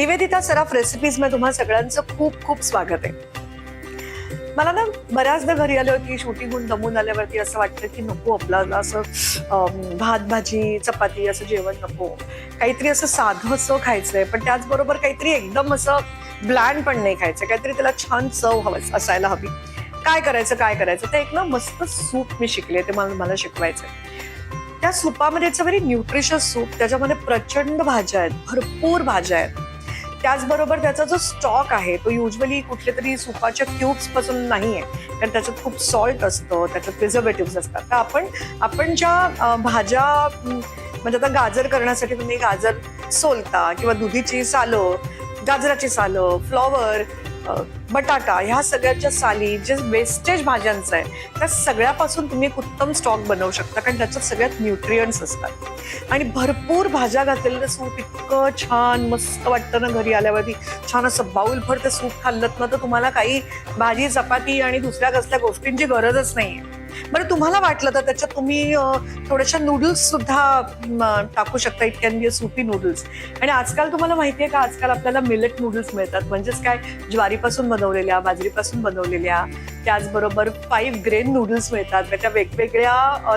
निवेदिता सराफ रेसिपीजमध्ये तुम्हा सगळ्यांचं खूप खूप स्वागत आहे. मला ना बऱ्याचदा घरी आल्यावरती शूटिंगहून दमून आल्यावरती असं वाटतं की नको आपल्याला असं भात भाजी चपाती असं जेवण नको. काहीतरी असं साधं असं खायचंय पण त्याचबरोबर काहीतरी एकदम असं ब्लँड पण नाही खायचं. काहीतरी त्याला छान चव हवं असायला हवी. काय करायचं काय करायचं? ते एक ना मस्त सूप मी शिकले ते मला मला शिकवायचंय. त्या सुपामध्ये it's a very nutritious soup त्याच्यामध्ये प्रचंड भाज्या आहेत भरपूर भाज्या आहेत. त्याचबरोबर त्याचा जो स्टॉक आहे तो युजली कुठल्या तरी सुपाच्या क्यूब्सपासून नाही आहे कारण त्याच्यात खूप सॉल्ट असतं त्याच्यात प्रिझर्वेटिव्ह असतात. तर आपण आपण ज्या भाज्या म्हणजे आता गाजर करण्यासाठी तुम्ही गाजर सोलता किंवा दुधीची सालं गाजराची सालं फ्लॉवर बटाटा ह्या सगळ्याच्या साली जे वेस्टेज भाज्यांचं आहे त्या सगळ्यापासून तुम्ही एक उत्तम स्टॉक बनवू शकता कारण त्याच्यात सगळ्यात न्यूट्रियंट्स असतात. आणि भरपूर भाज्या घातलेलं सूप इतकं छान मस्त वाटतं ना घरी आल्यावरती. छान असं बाऊलभर ते सूप खाल्लं ना तर तुम्हाला काही भाजी चपाती आणि दुसऱ्या कसल्या गोष्टींची गरजच नाहीये. बरं तुम्हाला वाटलं तर त्याच्यात तुम्ही थोड्याशा नूडल्स सुद्धा टाकू शकता. It can be a soupy noodles आणि आजकाल तुम्हाला माहितीये का आजकाल आपल्याला मिलेट नूडल्स मिळतात. म्हणजेच काय? ज्वारीपासून बनवलेल्या बाजरीपासून बनवलेल्या त्याचबरोबर फाईव्ह ग्रेन नूडल्स मिळतात. त्याच्या वेगवेगळ्या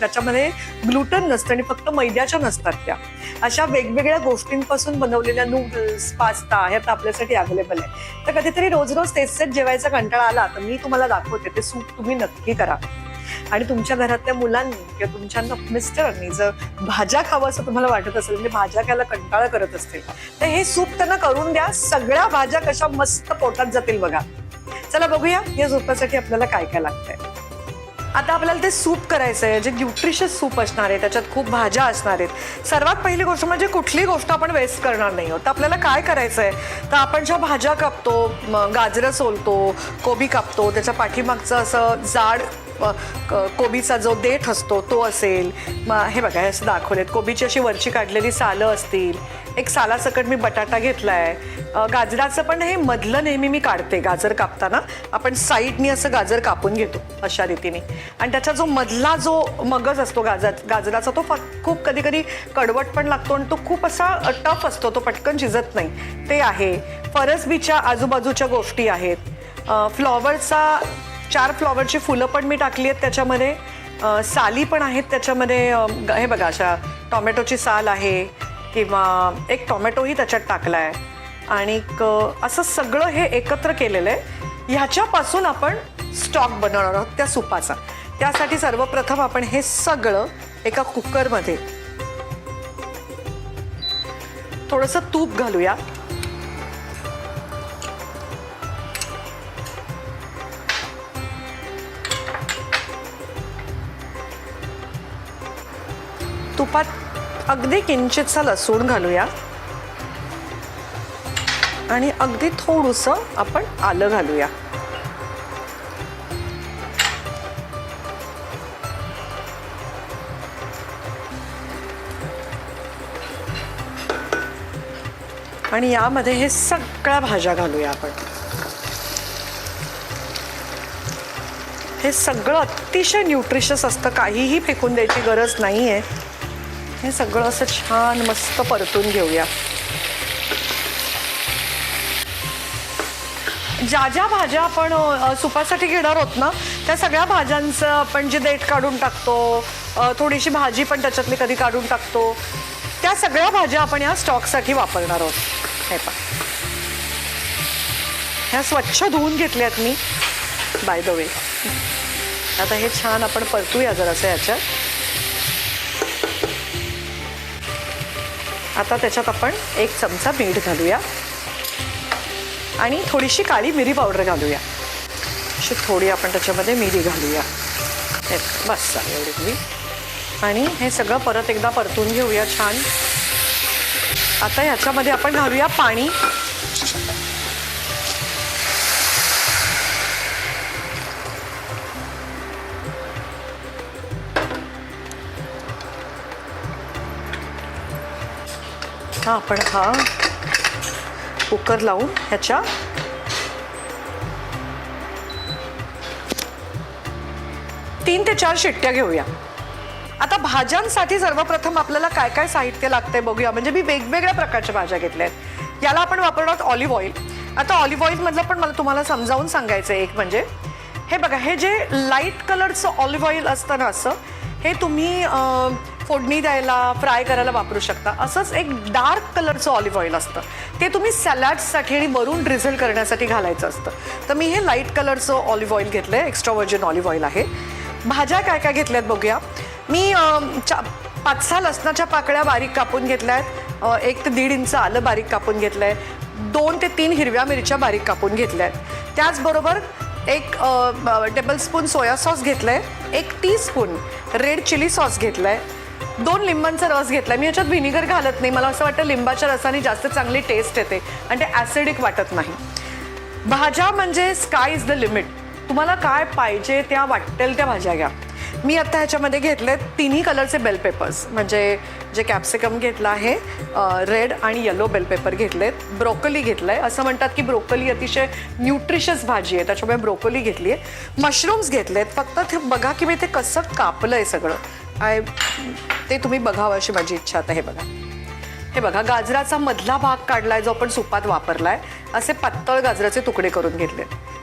त्याच्यामध्ये ग्लुटन नसतं आणि फक्त मैद्याच्या नसतात त्या. अशा वेगवेगळ्या गोष्टींपासून बनवलेल्या नूडल्स पास्ता ह्यात आपल्यासाठी अवेलेबल आहे. तर कधीतरी रोज रोज तेच तेच जेवायचा कंटाळा आला तर मी तुम्हाला दाखवते. ते सूप तुम्ही नक्की करा. आणि तुमच्या घरातल्या मुलांनी किंवा तुमच्या मिस्टरांनी जर भाज्या खावं असं तुम्हाला वाटत असेल म्हणजे भाज्या खायला कंटाळा करत असतील तर हे सूप त्यांना करून द्या. सगळ्या भाज्या कशा मस्त पोटात जातील बघा. चला बघूया या सूपासाठी आपल्याला काय काय लागतंय. आता आपल्याला ते सूप करायचं आहे जे न्यूट्रिशियस सूप असणार आहे त्याच्यात खूप भाज्या असणार आहेत. सर्वात पहिली गोष्ट म्हणजे कुठली गोष्ट आपण वेस्ट करणार नाही आहोत. तर आपल्याला काय करायचं आहे? तर आपण ज्या भाज्या कापतो गाजरं सोलतो कोबी कापतो त्याच्या पाठीमागचं असं जाड कोबीचा जो देठ असतो तो असेल. मग हे बघा हे असं दाखवलेत. कोबीची अशी वरची काढलेली सालं असतील. एक सालासकट मी बटाटा घेतला आहे गाजराचं पण हे मधलं नेहमी मी काढते गाजर कापताना. आपण साईडनी असं गाजर कापून घेतो अशा रीतीने. आणि त्याचा जो मधला जो मगज असतो गाजर गाजराचा तो फ- खूप कधी कधी कडवट पण लागतो आणि तो खूप असा टफ असतो तो पटकन शिजत नाही. ते आहे. फरसबीच्या आजूबाजूच्या गोष्टी आहेत. फ्लॉवरचा चार फ्लॉवरची फुलं पण मी टाकली आहेत त्याच्यामध्ये. साली पण आहेत त्याच्यामध्ये. हे बघा अशा टोमॅटोची साल आहे किंवा एक टोमॅटोही त्याच्यात टाकला आहे आणि असं सगळं हे एकत्र केलेलं आहे. ह्याच्यापासून आपण स्टॉक बनवणार आहोत त्या सुपाचा. त्यासाठी सर्वप्रथम आपण हे सगळं एका कुकरमध्ये थोडंसं तूप घालूया. तुपात अगदी किंचितसा लसूण घालूया. आणि अगदी थोडंसं आपण आलं घालूया. आणि यामध्ये हे सगळ्या भाज्या घालूया आपण. हे सगळं अतिशय न्यूट्रिशियस असतं. काहीही फेकून द्यायची गरज नाही आहे हे सगळं असं छान मस्त परतून घेऊया. ज्या ज्या भाज्या आपण सुपासाठी घेणार आहोत ना त्या सगळ्या भाज्यांचं आपण जे देठ काढून टाकतो थोडीशी भाजी पण त्याच्यातली कधी काढून टाकतो त्या सगळ्या भाज्या आपण या स्टॉकसाठी वापरणार आहोत. हे पा ह्या स्वच्छ धुवून घेतल्यात मी बाय द वे आता हे छान आपण परतूया जरासं याच्यात. आता त्याच्यात आपण एक चमचा मीठ घालूया. आणि थोडीशी काळी मिरी पावडर घालूया. अशी थोडी आपण त्याच्यामध्ये मिरी घालूया. बस चालेल एवढी आणि हे सगळं परत एकदा परतून घेऊया छान. आता ह्याच्यामध्ये आपण घालूया पाणी. आता आपण हा कुकर लावून ह्याच्या. तीन ते चार शिट्ट्या घेऊया. आता भाज्यांसाठी सर्वप्रथम आपल्याला काय काय साहित्य लागतंय बघूया. म्हणजे मी वेगवेगळ्या प्रकारच्या भाज्या घेतल्या आहेत. याला आपण वापरणार आहोत ऑलिव्ह ऑइल. आता ऑलिव्ह ऑइल मधलं पण मला तुम्हाला समजावून सांगायचं आहे एक म्हणजे. हे बघा हे जे लाइट कलरचं ऑलिव्ह ऑइल असतं ना असं हे तुम्ही फोडणी द्यायला फ्राय करायला वापरू शकता. असंच एक डार्क कलरचं ऑलिव्ह ऑइल असतं. ते तुम्ही सॅलॅड्ससाठी आणि मरून ड्रिझल करण्यासाठी घालायचं असतं. तर मी हे लाइट कलरचं ऑलिव्ह ऑइल घेतलं आहे एक्स्ट्रा व्हर्जिन ऑलिव्ह ऑइल आहे. भाज्या काय काय घेतल्यात बघूया. मी चा पाच सहा लसणाच्या पाकळ्या बारीक कापून घेतल्या आहेत एक ते दीड इंच आलं बारीक कापून घेतलं आहे दोन ते तीन हिरव्या मिरच्या बारीक कापून घेतल्या आहेत त्याचबरोबर एक टेबल स्पून सोया सॉस घेतलंय. एक teaspoon red chilli sauce घेतलाय. दोन लिंबांचा रस घेतलाय. मी याच्यात व्हिनेगर घालत नाही. मला असं वाटतं लिंबाच्या रसाने जास्त चांगली टेस्ट येते. आणि ते ॲसिडिक वाटत नाही. भाज्या म्हणजे स्काय इज द लिमिट तुम्हाला काय पाहिजे त्या वाटेल त्या भाज्या घ्या. मी आता ह्याच्यामध्ये घेतले तिन्ही कलरचे बेल पेपर्स म्हणजे जे कॅप्सिकम घेतलं आहे रेड आणि येलो बेल पेपर घेतलेत. ब्रोकली घेतलंय. असं म्हणतात की ब्रोकली अतिशय न्यूट्रिशियस भाजी आहे. त्याच्यामुळे ब्रोकली घेतली आहे मशरूम्स घेतलेत. फक्त ते बघा की मी ते कसं कापलं आहे सगळं. आय ते तुम्ही बघावं अशी माझी इच्छा आता हे बघा. हे बघा गाजराचा मधला भाग काढलाय जो आपण सुपात वापरलाय असे पातळ गाजराचे तुकडे करून घेतले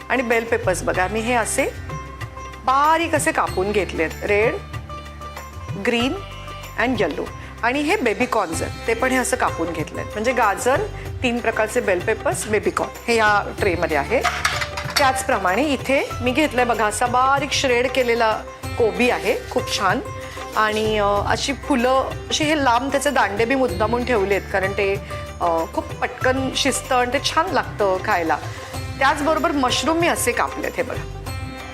आणि बेल पेपर्स बघा मी हे असे बारीक असे कापून घेतलेत. रेड ग्रीन अँड येल्लो आणि हे बेबीकॉर्न्स आहेत. ते पण हे असं कापून घेतलेत. म्हणजे गाजर तीन प्रकारचे बेल पेपर्स बेबीकॉर्न हे या ट्रेमध्ये आहे. त्याचप्रमाणे इथे मी घेतलं आहे बघा असा बारीक श्रेड केलेला कोबी आहे. खूप छान. आणि अशी फुलं अशी हे लांब त्याचे दांडे बी मुद्दामून ठेवले आहेत कारण ते खूप पटकन शिजतं आणि ते छान लागतं खायला. त्याचबरोबर मशरूम मी असे कापलेत हे बघा.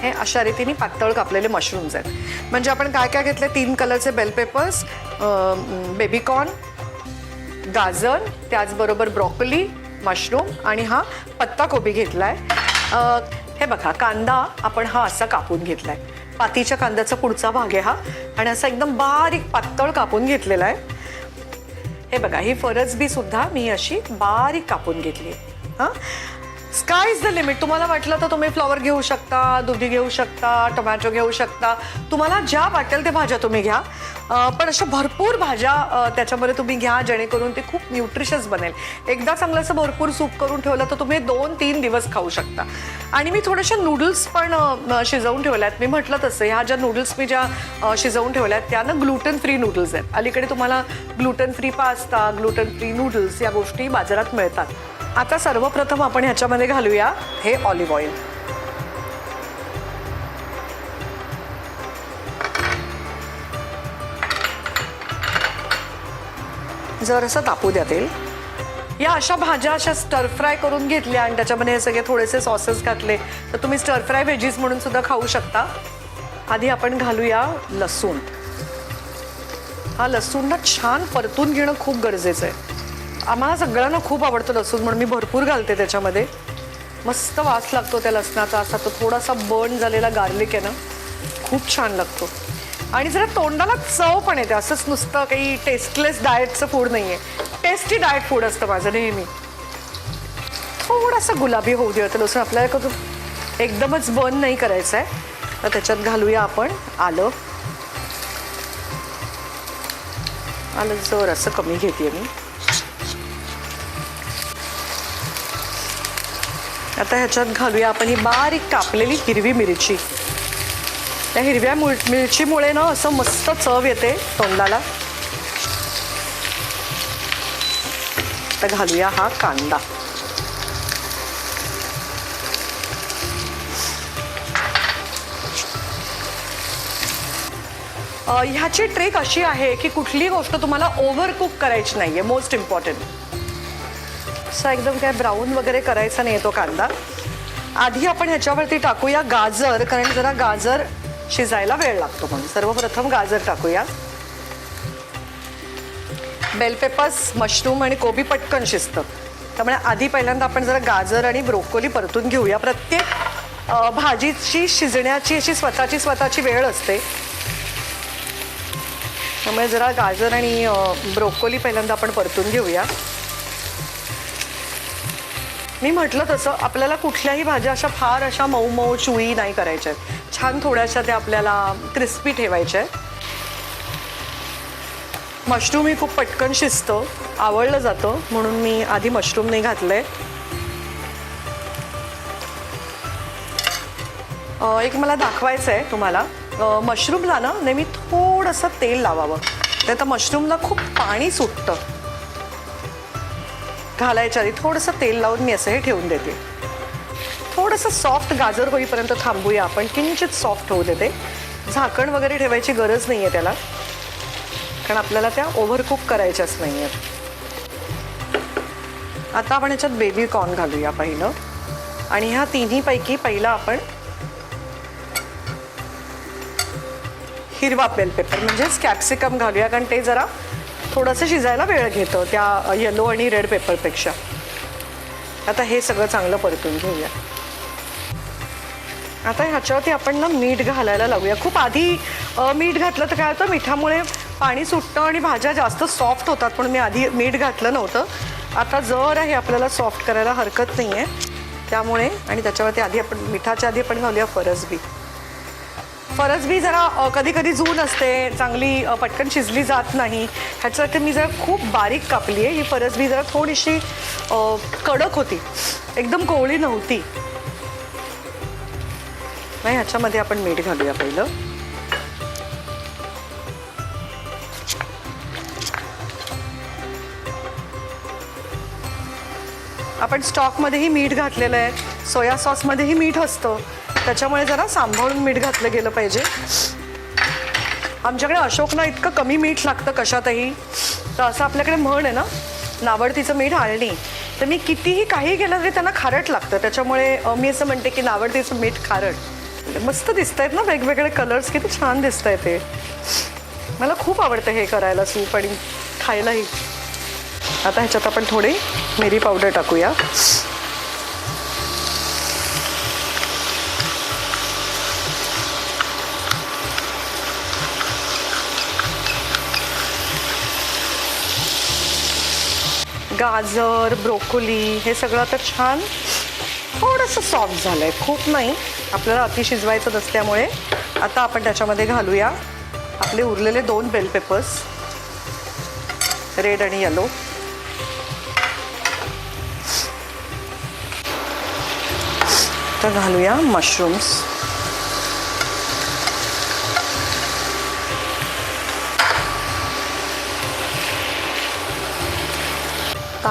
हे अशा रीतीने पातळ कापलेले मशरूम्स आहेत. म्हणजे आपण काय काय घेतले? तीन कलरचे बेल पेपर्स बेबीकॉर्न गाजर त्याचबरोबर ब्रॉकली मशरूम आणि हा पत्ताकोबी घेतला आहे हे बघा कांदा आपण हा असा कापून घेतला आहे पातीच्या कांद्याचा पुढचा भाग आहे हा. आणि असा एकदम बारीक पातळ कापून घेतलेला आहे. हे बघा ही फरसबी सुद्धा मी अशी बारीक कापून घेतली हां? स्काय इज द लिमिट तुम्हाला वाटलं तर तुम्ही फ्लॉवर घेऊ शकता दुधी घेऊ शकता टोमॅटो घेऊ शकता. तुम्हाला ज्या वाटेल ते भाज्या तुम्ही घ्या. पण अशा भरपूर भाज्या त्याच्यामध्ये तुम्ही घ्या जेणेकरून ते खूप न्यूट्रिशस बनेल. एकदा चांगलं असं भरपूर सूप करून ठेवलं तर तुम्ही दोन तीन दिवस खाऊ शकता. आणि मी थोड्याशा नूडल्स पण शिजवून ठेवल्या आहेत मी म्हटलं तसं ह्या ज्या नूडल्स मी ज्या शिजवून ठेवल्या आहेत त्या ना ग्लुटन फ्री नूडल्स आहेत. अलीकडे तुम्हाला gluten free pasta gluten free noodles या गोष्टी बाजारात मिळतात. आता सर्वप्रथम आपण ह्याच्यामध्ये घालूया हे ऑलिव्ह ऑइल जर तापू द्या तेल या अशा भाज्या अशा स्टर फ्राय करून घेतल्या आणि त्याच्यामध्ये हे सगळे थोडेसे सॉसेस घातले तर तुम्ही स्टर फ्राय व्हेजीज म्हणून सुद्धा खाऊ शकता. आधी आपण घालूया लसूण. हा लसूण ना छान परतून घेणं खूप गरजेचं आहे. आम्हाला सगळ्यांना खूप आवडतं लसूण म्हणून मी भरपूर घालते त्याच्यामध्ये. मस्त वास लागतो त्या लसणाचा असा तो थोडासा बर्न झालेला गार्लिक आहे ना खूप छान लागतो. आणि जरा तोंडाला चव पण येते. असंच नुसतं काही टेस्टलेस डाएटचं फूड नाही आहे टेस्टी डाएट फूड असतं माझं नेहमी. थोडासा गुलाबी होऊ दे लसूण आपल्याला कसं एकदमच बर्न नाही करायचं आहे. तर त्याच्यात घालूया आपण आलं. आलं जर असं कमी घेते मी. आता ह्याच्यात घालूया आपण ही बारीक कापलेली हिरवी मिरची. त्या हिरव्या मुळ- मिरचीमुळे ना असं मस्त चव येते तोंडाला. आता घालूया हा कांदा. ह्याची ट्रिक अशी आहे की कुठली गोष्ट तुम्हाला ओव्हर कुक करायची आहे मोस्ट इम्पॉर्टंट असा एकदम काय ब्राऊन वगैरे करायचा नाही तो कांदा. आधी आपण ह्याच्यावरती टाकूया गाजर कारण जरा गाजर शिजायला वेळ लागतो म्हणून. सर्वप्रथम गाजर टाकूया. बेल पेपर्स मशरूम आणि कोबी पटकन शिजतं. त्यामुळे आधी पहिल्यांदा आपण जरा गाजर आणि ब्रोकोली परतून घेऊया. प्रत्येक भाजीची शिजण्याची अशी स्वतःची स्वतःची वेळ असते. त्यामुळे जरा गाजर आणि ब्रोकोली पहिल्यांदा आपण परतून घेऊया. मी म्हटलं तसं आपल्याला कुठल्याही भाज्या अशा फार अशा मऊ मऊ चुई नाही करायच्या आहेत छान थोड्याशा त्या आपल्याला क्रिस्पी ठेवायच्या आहेत मशरूम ही खूप पटकन शिजतं आवडलं जातं म्हणून मी आधी मशरूम नाही घातलंय. एक मला दाखवायचं आहे तुम्हाला मशरूमला ना नेहमी थोडंसं तेल लावावं. नाही तर मशरूमला खूप पाणी सुटतं. घालायच्या आधी थोडंसं तेल लावून मी असं हे ठेवून देते. थोडंसं सॉफ्ट गाजर होईपर्यंत थांबूया आपण. किंचित सॉफ्ट होऊ देते. झाकण वगैरे ठेवायची गरज नाही आहे त्याला. कारण आपल्याला त्या ओव्हरकुक करायच्याच नाही आहेत आता आपण याच्यात बेबी कॉर्न घालूया पहिलं. आणि ह्या तिन्हीपैकी पहिला आपण हिरवा बेल पेपर म्हणजेच कॅप्सिकम घालूया. कारण ते जरा थोडंसं शिजायला वेळ घेतं त्या येलो आणि रेड पेपरपेक्षा आता हे सगळं चांगलं परतून घेऊया. आता ह्याच्यावरती आपण ना मीठ घालायला लावूया. खूप आधी मीठ घातलं तर काय होतं मिठामुळे पाणी सुटतं आणि भाज्या जास्त सॉफ्ट होतात पण मी आधी मीठ घातलं नव्हतं. आता जर आहे आपल्याला सॉफ्ट करायला हरकत नाही आहे त्यामुळे आणि त्याच्यावरती आधी आपण मिठाच्या आधी आपण घालूया फरसबी. फरसबी जरा कधी कधी जून असते चांगली पटकन शिजली जात नाही. ह्याच्यासाठी मी जरा खूप बारीक कापली आहे. ही फरसबी जरा थोडीशी कडक होती. एकदम कोवळी नव्हती. नाही ह्याच्यामध्ये आपण मीठ घालूया पहिलं. आपण स्टॉकमध्येही मीठ घातलेलं आहे. सोया सॉसमध्येही मीठ असतं. त्याच्यामुळे जरा सांभाळून मीठ घातलं गेलं पाहिजे. आमच्याकडे अशोकना इतकं कमी मीठ लागतं कशातही. तर असं आपल्याकडे म्हण आहे ना नावडतीचं मीठ आळणी. तर मी कितीही काही केलं तरी त्यांना खारट लागतं. त्याच्यामुळे मी असं म्हणते की नावडतीचं मीठ खारट. मस्त दिसत आहेत ना वेगवेगळे कलर्स किती छान दिसत आहेत ते. मला खूप आवडतं हे करायला सूप आणि खायलाही. आता ह्याच्यात आपण थोडी मिरी पावडर टाकूया. गाजर ब्रोकोली हे सगळं आता छान थोडंसं सॉफ्ट झालं आहे खूप नाही. आपल्याला अति शिजवायचं नसल्यामुळे आता आपण त्याच्यामध्ये घालूया. आपले उरलेले दोन बेल पेपर्स रेड आणि येलो तर घालूया मशरूम्स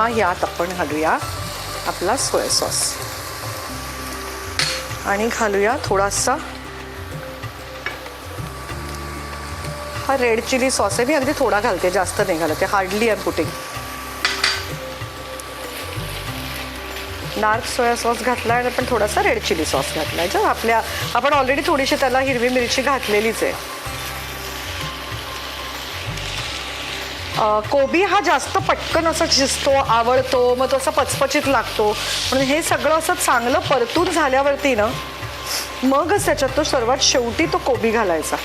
आता यात आपण घालूया आपला सोया सॉस. आणि घालूया थोडासा हा रेड चिली सॉस आहे. मी अगदी थोडा घालते जास्त नाही घालते hardly are putting dark soya sauce घातला आणि आपण थोडासा रेड चिली सॉस घातला आहे आपल्या आपण ऑलरेडी थोडीशी त्याला हिरवी मिरची घातलेलीच आहे. कोबी हा जास्त पटकन असं शिजतो आवडतो मग तो असा पचपचित लागतो. म्हणून हे सगळं असं चांगलं परतून झाल्यावरती ना मगच त्याच्यात तो सर्वात शेवटी तो कोबी घालायचा.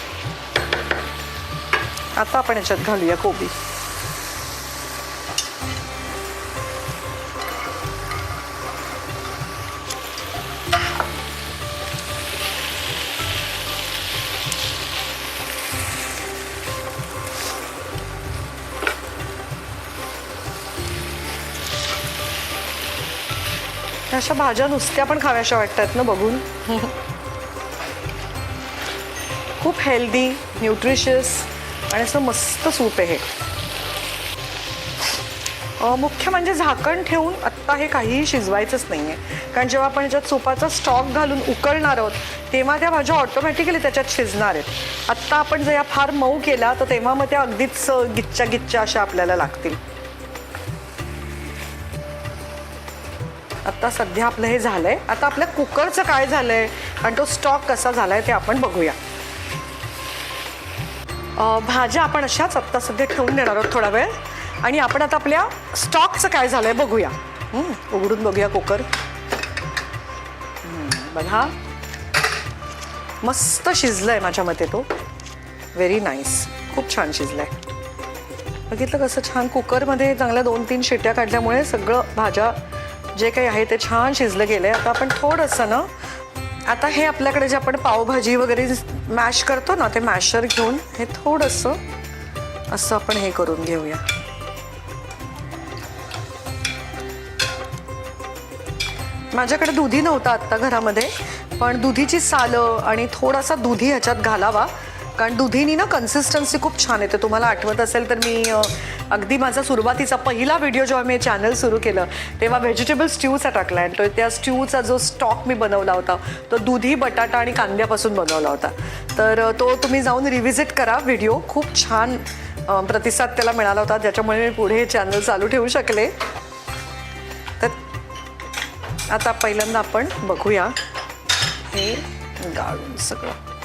आता आपण याच्यात घालूया कोबी. अशा भाज्या नुसत्या पण खाव्याशा वाटतात ना बघून? खूप हेल्दी न्यूट्रिशियस आणि असं मस्त सूप आहे हे. मुख्य म्हणजे झाकण ठेवून आत्ता हे काहीही शिजवायचंच नाही आहे कारण जेव्हा आपण याच्यात सुपाचा स्टॉक घालून उकळणार आहोत तेव्हा त्या भाज्या ऑटोमॅटिकली त्याच्यात शिजणार आहेत. आत्ता आपण जर या फार मऊ केला तर तेव्हा मग त्या अगदीच गिच्च्या गिच्च्या अशा आपल्याला लागतील. आता सध्या आपलं हे झालंय. आता आपल्या कुकरचं काय झालंय आणि तो स्टॉक कसा झालाय ते आपण बघूया. भाज्या आपण अशाच आत्ता सध्या ठेवून देणार आहोत थोडा वेळ. आणि आपण आता आपल्या स्टॉकचं काय झालंय बघूया. उघडून बघूया कुकर. बघा. मस्त शिजलाय माझ्या मते तो. व्हेरी नाईस खूप छान शिजलाय. बघितलं कसं छान कुकरमध्ये चांगल्या दोन तीन शिट्या काढल्यामुळे सगळं भाज्या जे काही आहे ते छान शिजलं गेलंय. आता आपण थोडंसं ना आता हे आपल्याकडे जे आपण पावभाजी वगैरे मॅश करतो ना ते मॅशर घेऊन हे थोडंसं असं आपण हे करून घेऊया. माझ्याकडे दुधी नव्हता आत्ता घरामध्ये पण दुधीची सालं आणि थोडासा दुधी ह्याच्यात घालावा. कारण दुधीनी ना कन्सिस्टन्सी खूप छान येते. तुम्हाला आठवत असेल तर मी अगदी माझा सुरुवातीचा पहिला व्हिडिओ जेव्हा मी चॅनल सुरू केलं तेव्हा व्हेजिटेबल स्ट्यूचा टाकला. आणि तो त्या स्ट्यूचा जो स्टॉक मी बनवला होता तो दुधी बटाटा आणि कांद्यापासून बनवला होता. तर तो तुम्ही जाऊन रिव्हिजिट करा व्हिडिओ खूप छान प्रतिसाद त्याला मिळाला होता. ज्याच्यामुळे मी पुढे हे चॅनल चालू ठेवू शकले. तर आता पहिल्यांदा आपण बघूया हे गाळून सगळं.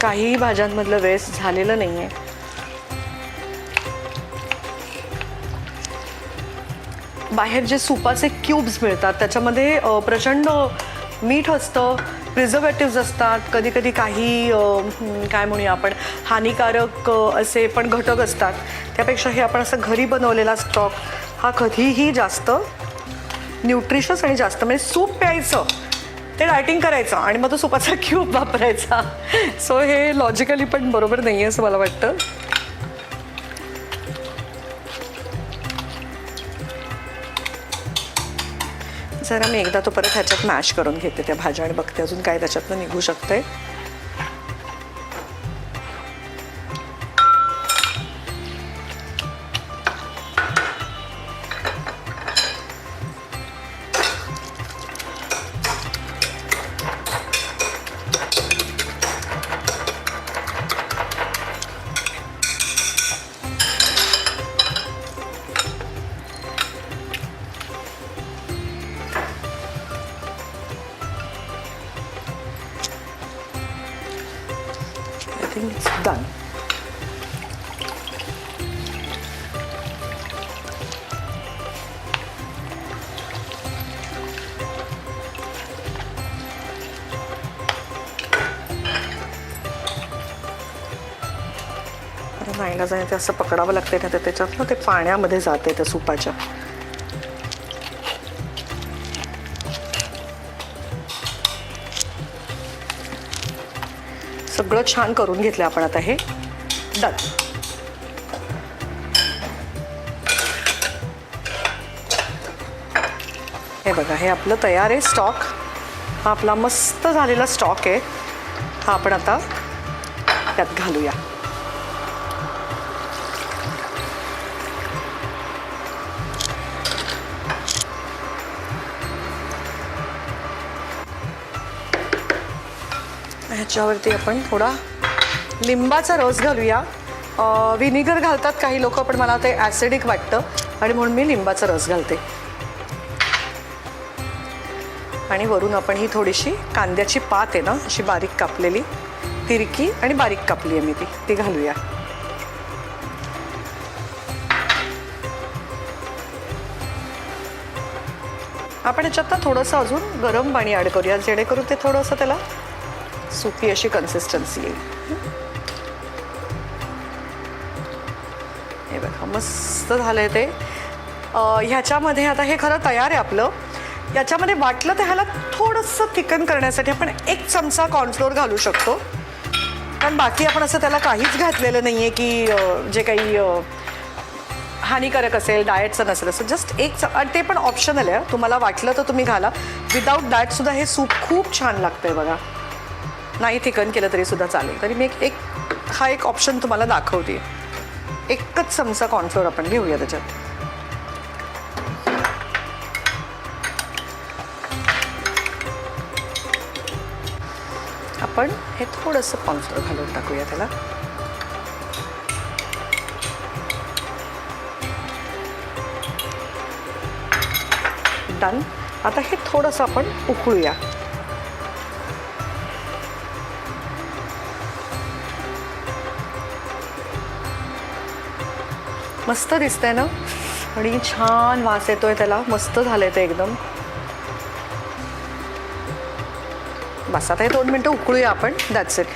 काहीही भाज्यांमधलं वेस्ट झालेलं नाही आहे बाहेर जे सुपाचे क्यूब्स मिळतात त्याच्यामध्ये प्रचंड मीठ असतं प्रिझर्वेटिव्ज असतात कधी कधी काही काय म्हणूया आपण हानिकारक असे पण घटक असतात. त्यापेक्षा हे आपण असं घरी बनवलेला स्टॉक हा कधीही जास्त न्यूट्रिशस आणि जास्त म्हणजे सूप प्यायचं ते रायटिंग करायचं आणि मग तो सुपाचा क्यूब वापरायचा. सो हे लॉजिकली पण बरोबर नाही आहे असं मला वाटतं. जरा मी एकदा तो परत ह्याच्यात मॅश करून घेते त्या भाज्या आणि बघते अजून काय त्याच्यातनं निघू शकते नाईला ते असं पकडावं लागते ना तर त्याच्यात ना ते पाण्यामध्ये जाते त्या सुपाच्या. सगळं छान करून घेतलं आपण आता हे. डन हे बघा हे आपलं तयार आहे स्टॉक हा आपला मस्त झालेला स्टॉक आहे. हा आपण आता त्यात घालूया. ह्याच्यावरती आपण थोडा लिंबाचा रस घालूया. विनिगर घालतात काही लोक पण मला ते ॲसिडिक वाटतं आणि म्हणून मी लिंबाचा रस घालते. आणि वरून आपण ही थोडीशी कांद्याची पात आहे ना अशी बारीक कापलेली. तिरकी आणि बारीक कापली आहे मी ती. ती घालूया. आपण याच्यात ना थोडंसं अजून गरम पाणी ॲड करूया जेणेकरून ते थोडंसं त्याला सुकी अशी कन्सिस्टन्सी येईल. हे बघा मस्त झालंय ते. ह्याच्यामध्ये आता हे खरं तयार आहे आपलं. याच्यामध्ये वाटलं तर ह्याला थोडंसं थिकन करण्यासाठी आपण एक चमचा कॉर्नफ्लोअर घालू शकतो. कारण बाकी आपण असं त्याला काहीच घातलेलं नाही आहे की जे काही हानिकारक असेल डाएटचं नसेल असं जस्ट एक च- आणि ते पण ऑप्शनल आहे. तुम्हाला वाटलं तर तुम्ही घाला. विदाऊट डाएटसुद्धा हे सूप खूप छान लागतं आहे बघा. नाही थिकन केलं तरी सुद्धा चालेल. तरी मी एक एक हा एक ऑप्शन तुम्हाला दाखवते. एकच चमचा कॉर्नफ्लोअर आपण घेऊया त्याच्यात. आपण हे थोडंसं कॉर्नफ्लोअर घालून टाकूया त्याला. डन आता हे थोडंसं आपण उकळूया. मस्त दिसतंय ना? आणि छान वास येतोय त्याला. मस्त झालंय ते एकदम. बस आता हे दोन मिनटं उकळूया आपण. दॅट्स इट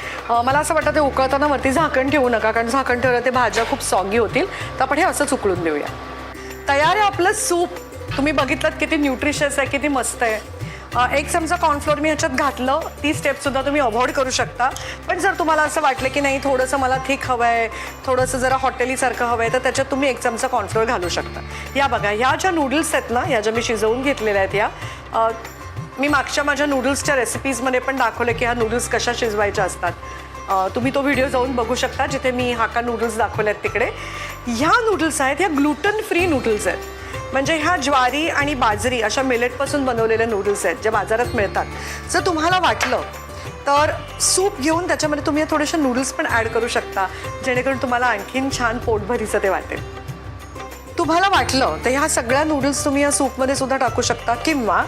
मला असं वाटतं ते उकळताना वरती झाकण ठेवू नका कारण झाकण ठेवलं ते भाज्या खूप सॉगी होतील. तर आपण हे असंच उकळून देऊया. तयार आहे आपलं सूप. तुम्ही बघितलं किती न्यूट्रिशियस आहे किती मस्त आहे. एक चमचा कॉर्नफ्लोअर मी ह्याच्यात घातलं. ती स्टेपसुद्धा तुम्ही अवॉइड करू शकता. पण जर तुम्हाला असं वाटलं की नाही थोडंसं मला थिक हवं आहे थोडंसं जरा हॉटेलीसारखं हवं आहे तर त्याच्यात तुम्ही एक चमचा कॉर्नफ्लोअर घालू शकता. या बघा ह्या ज्या नूडल्स आहेत ना या ज्या मी शिजवून घेतलेल्या आहेत या मी मागच्या माझ्या नूडल्सच्या रेसिपीजमध्ये पण दाखवलं की ह्या नूडल्स कशा शिजवायच्या असतात. तुम्ही तो व्हिडिओ जाऊन बघू शकता जिथे मी हाका नूडल्स दाखवले आहेत तिकडे. ह्या नूडल्स आहेत ह्या ग्लुटन फ्री नूडल्स आहेत. म्हणजे ह्या ज्वारी आणि बाजरी अशा मिलेटपासून बनवलेल्या नूडल्स आहेत ज्या बाजारात मिळतात. जर तुम्हाला वाटलं तर सूप घेऊन त्याच्यामध्ये तुम्ही थोडेसे नूडल्स पण ॲड करू शकता जेणेकरून तुम्हाला आणखीन छान पोटभरीचं ते वाटेल. तुम्हाला वाटलं तर ह्या सगळ्या नूडल्स तुम्ही या सूपमध्ये सुद्धा टाकू शकता किंवा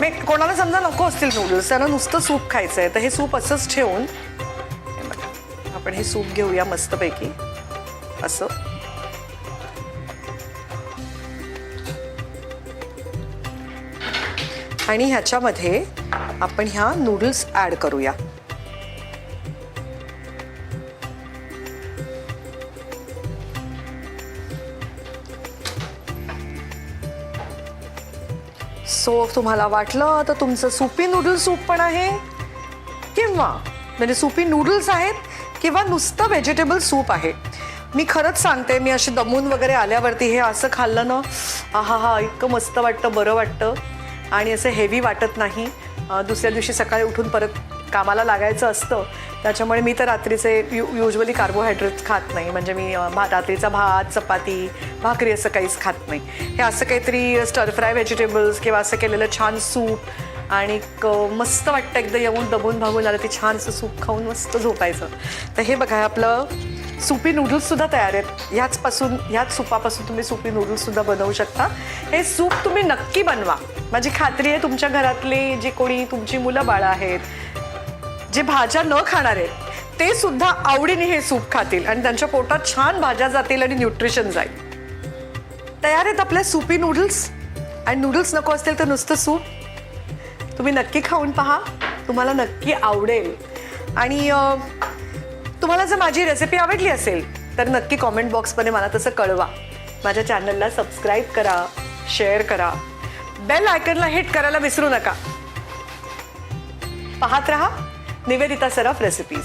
मी कोणाला समजा नको असतील नूडल्स त्यांना नुसतं सूप खायचं आहे तर हे सूप असंच ठेवून आपण हे सूप घेऊया मस्तपैकी. असं. आणि ह्याच्यामध्ये आपण ह्या नूडल्स ॲड करूया. सो तुम्हाला वाटलं तर तुमचं सुपी नूडल सूप पण आहे? किंवा म्हणजे सुपी नूडल्स आहेत किंवा नुसतं व्हेजिटेबल सूप आहे? मी खरंच सांगते मी अशी दमून वगैरे आल्यावरती हे असं खाल्लं ना हा हा इतकं मस्त वाटतं बरं वाटतं. आणि असं हेवी वाटत नाही. दुसऱ्या दिवशी सकाळी उठून परत कामाला लागायचं असतं. त्याच्यामुळे मी तर रात्रीचे यु युजली कार्बोहायड्रेट्स खात नाही. म्हणजे मी भा रात्रीचा भात चपाती भाकरी असं काहीच खात नाही. हे असं काहीतरी स्टर फ्राय व्हेजिटेबल्स किंवा असं केलेलं छान सूप आणि मस्त वाटतं. एकदा येऊन दबून भागून आलं ते छानसं सूप खाऊन मस्त झोपायचं. तर हे बघा आपलं सुपी नूडल्ससुद्धा तयार आहेत. ह्याचपासून ह्याच सुपापासून तुम्ही सुपी नूडल्ससुद्धा बनवू शकता. हे सूप तुम्ही नक्की बनवा. माझी खात्री आहे तुमच्या घरातले जे कोणी तुमची मुलं बाळं आहेत जे भाज्या न खाणार आहेत ते सुद्धा आवडीने हे सूप खातील आणि त्यांच्या पोटात छान भाज्या जातील आणि न्यूट्रिशन जाईल. तयार आहेत आपल्या सुपी नूडल्स आणि नूडल्स नको असतील तर नुसतं सूप. तुम्ही नक्की खाऊन पहा. तुम्हाला नक्की आवडेल. आणि तुम्हाला जर माझी रेसिपी आवडली असेल तर नक्की कॉमेंट बॉक्समध्ये मला तसं कळवा. माझ्या चॅनलला सबस्क्राईब करा शेअर करा. बेल आयकनला हिट करायला विसरू नका. पाहत रहा निवेदिता सराफ रेसिपीज